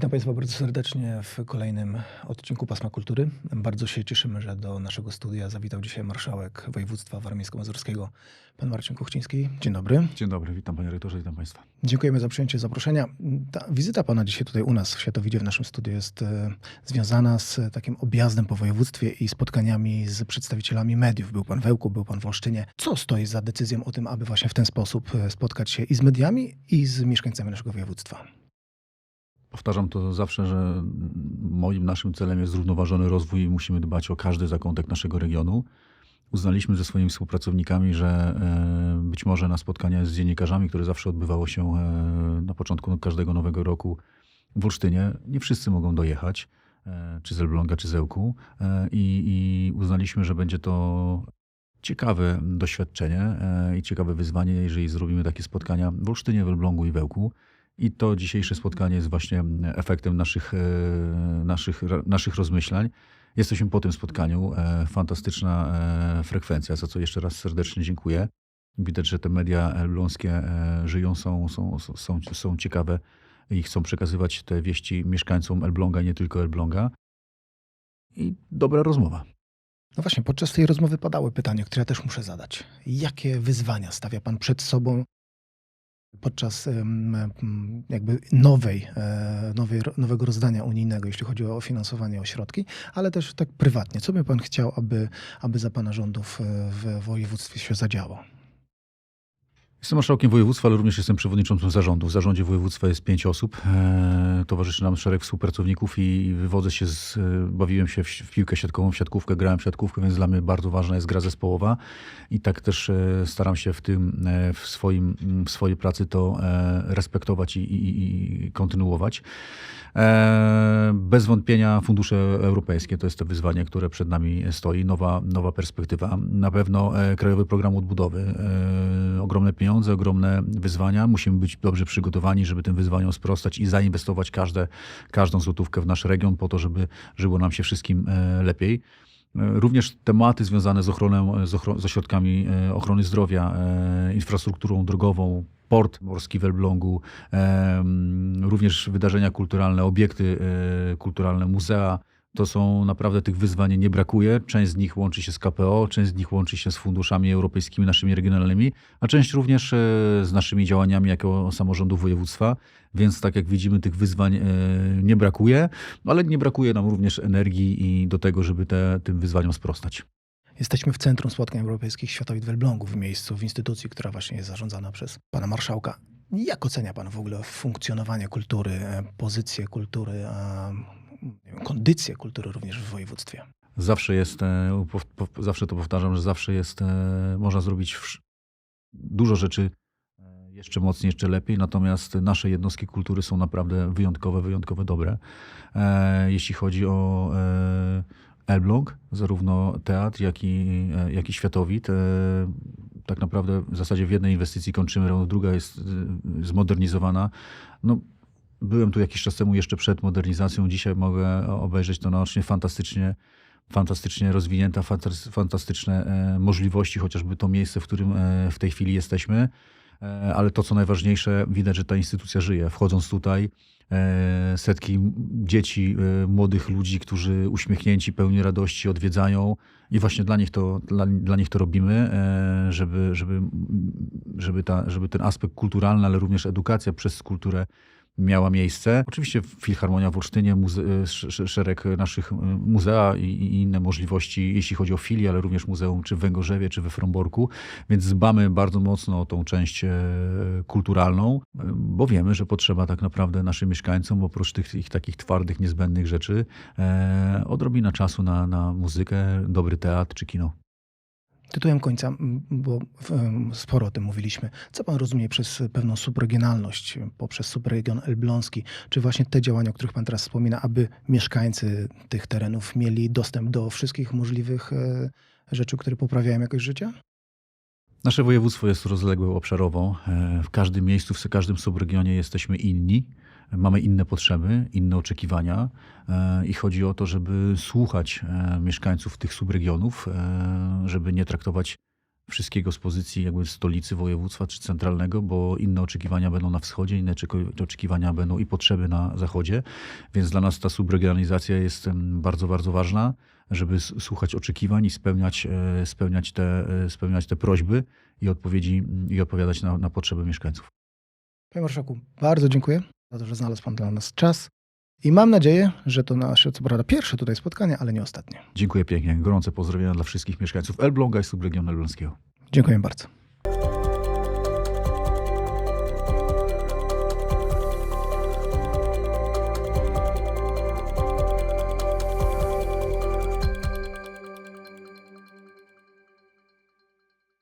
Państwa bardzo serdecznie w kolejnym odcinku Pasma Kultury. Bardzo się cieszymy, że do naszego studia zawitał dzisiaj marszałek województwa warmińsko-mazurskiego, pan Marcin Kuchciński. Dzień dobry. Dzień dobry, witam panie rektorze, witam państwa. Dziękujemy za przyjęcie zaproszenia. Ta wizyta pana dzisiaj tutaj u nas w Światowidzie w naszym studiu jest e, związana z takim objazdem po województwie i spotkaniami z przedstawicielami mediów. Był pan w Ełku, był pan w Olsztynie. Co stoi za decyzją o tym, aby właśnie w ten sposób e, spotkać się i z mediami, i z mieszkańcami naszego województwa? Powtarzam to zawsze, że moim, naszym celem jest zrównoważony rozwój i musimy dbać o każdy zakątek naszego regionu. Uznaliśmy ze swoimi współpracownikami, że e, być może na spotkania z dziennikarzami, które zawsze odbywało się e, na początku każdego nowego roku w Olsztynie, nie wszyscy mogą dojechać, e, czy z Elbląga, czy z Ełku. I, I uznaliśmy, że będzie to ciekawe doświadczenie i ciekawe wyzwanie, jeżeli zrobimy takie spotkania w Olsztynie, w Elblągu i w Ełku. I to dzisiejsze spotkanie jest właśnie efektem naszych, e, naszych, naszych rozmyślań. Jesteśmy po tym spotkaniu. E, Fantastyczna e, frekwencja, za co jeszcze raz serdecznie dziękuję. Widać, że te media elbląskie żyją, są, są, są, są ciekawe i chcą przekazywać te wieści mieszkańcom Elbląga, nie tylko Elbląga. I dobra rozmowa. No właśnie, podczas tej rozmowy padały pytania, które ja też muszę zadać. Jakie wyzwania stawia Pan przed sobą podczas jakby nowej, e, nowej, nowego rozdania unijnego, jeśli chodzi o finansowanie, o środki, ale też tak prywatnie. Co by Pan chciał, aby, aby za Pana rządów e, w województwie się zadziało? Jestem marszałkiem województwa, ale również jestem przewodniczącym zarządu. W zarządzie województwa jest pięć osób. E, towarzyszy nam szereg współpracowników i wywodzę się z, e, bawiłem się w, piłkę siatkową, w siatkówkę, grałem w siatkówkę, więc dla mnie bardzo ważna jest gra zespołowa i tak też e, staram się w tym, w, swoim, w swojej pracy to respektować i, i, i kontynuować. Bez wątpienia fundusze europejskie to jest to wyzwanie, które przed nami stoi, nowa, nowa perspektywa. Na pewno Krajowy Program Odbudowy, ogromne pieniądze, ogromne wyzwania. Musimy być dobrze przygotowani, żeby tym wyzwaniom sprostać i zainwestować każde, każdą złotówkę w nasz region po to, żeby żyło nam się wszystkim e, lepiej. E, Również tematy związane z ochroną, z, ochro, z ośrodkami e, ochrony zdrowia, e, infrastrukturą drogową, port morski w Elblągu, również wydarzenia kulturalne, obiekty e, kulturalne, muzea. To są naprawdę tych wyzwań nie brakuje. Część z nich łączy się z KPO, część z nich łączy się z funduszami europejskimi, naszymi regionalnymi, a część również e, z naszymi działaniami jako samorządu województwa. Więc tak jak widzimy, tych wyzwań e, nie brakuje, ale nie brakuje nam również energii i do tego, żeby te, tym wyzwaniom sprostać. Jesteśmy w Centrum Spotkań Europejskich Światowid w w miejscu, w instytucji, która właśnie jest zarządzana przez Pana Marszałka. Jak ocenia Pan w ogóle funkcjonowanie kultury, e, pozycję kultury, wiem, kondycję kultury również w województwie? Zawsze jest, e, zawsze to powtarzam, że zawsze jest, e, można zrobić dużo rzeczy e, jeszcze mocniej, jeszcze lepiej, natomiast nasze jednostki kultury są naprawdę wyjątkowe, wyjątkowe dobre. Jeśli chodzi o Elbląg, zarówno teatr, jak i, jak i Światowit, e, tak naprawdę w zasadzie w jednej inwestycji kończymy, druga jest zmodernizowana. No, Byłem tu jakiś czas temu jeszcze przed modernizacją. Dzisiaj mogę obejrzeć to naocznie fantastycznie, fantastycznie rozwinięta, fantas- fantastyczne e, możliwości, chociażby to miejsce, w którym e, w tej chwili jesteśmy. E, ale to, co najważniejsze, widać, że ta instytucja żyje. Wchodząc tutaj, setki dzieci, młodych ludzi, którzy uśmiechnięci, pełni radości odwiedzają i właśnie dla nich to, dla, dla nich to robimy, żeby, żeby, żeby, ta, żeby ten aspekt kulturalny, ale również edukacja przez kulturę miała miejsce. Oczywiście Filharmonia w Olsztynie, szereg naszych y, muzea i, inne możliwości, jeśli chodzi o filię, ale również muzeum czy w Węgorzewie, czy we Fromborku, więc dbamy bardzo mocno o tą część e, kulturalną, e, bo wiemy, że potrzeba tak naprawdę naszym mieszkańcom, oprócz tych ich takich twardych, niezbędnych rzeczy, e, odrobina czasu na, na muzykę, dobry teatr czy kino. Tytułem końca, bo sporo o tym mówiliśmy. Co Pan rozumie przez pewną subregionalność, poprzez subregion elbląski? Czy właśnie te działania, o których Pan teraz wspomina, aby mieszkańcy tych terenów mieli dostęp do wszystkich możliwych e, rzeczy, które poprawiają jakość życia? Nasze województwo jest rozległe obszarowo. E, W każdym miejscu, w każdym subregionie jesteśmy inni. Mamy inne potrzeby, inne oczekiwania e, i chodzi o to, żeby słuchać e, mieszkańców tych subregionów, e, żeby nie traktować wszystkiego z pozycji jakby stolicy województwa czy centralnego, bo inne oczekiwania będą na wschodzie, inne oczeki- oczekiwania będą i potrzeby na zachodzie, więc dla nas ta subregionalizacja jest bardzo, bardzo ważna, żeby słuchać oczekiwań i spełniać, spełniać, te, spełniać te prośby i odpowiedzi i odpowiadać na, na potrzeby mieszkańców. Panie Marszałku, bardzo dziękuję za to, że znalazł Pan dla nas czas i mam nadzieję, że to nasze, co prawda, pierwsze tutaj spotkanie, ale nie ostatnie. Dziękuję pięknie. Gorące pozdrowienia dla wszystkich mieszkańców Elbląga i subregionu elbląskiego. Dziękuję bardzo.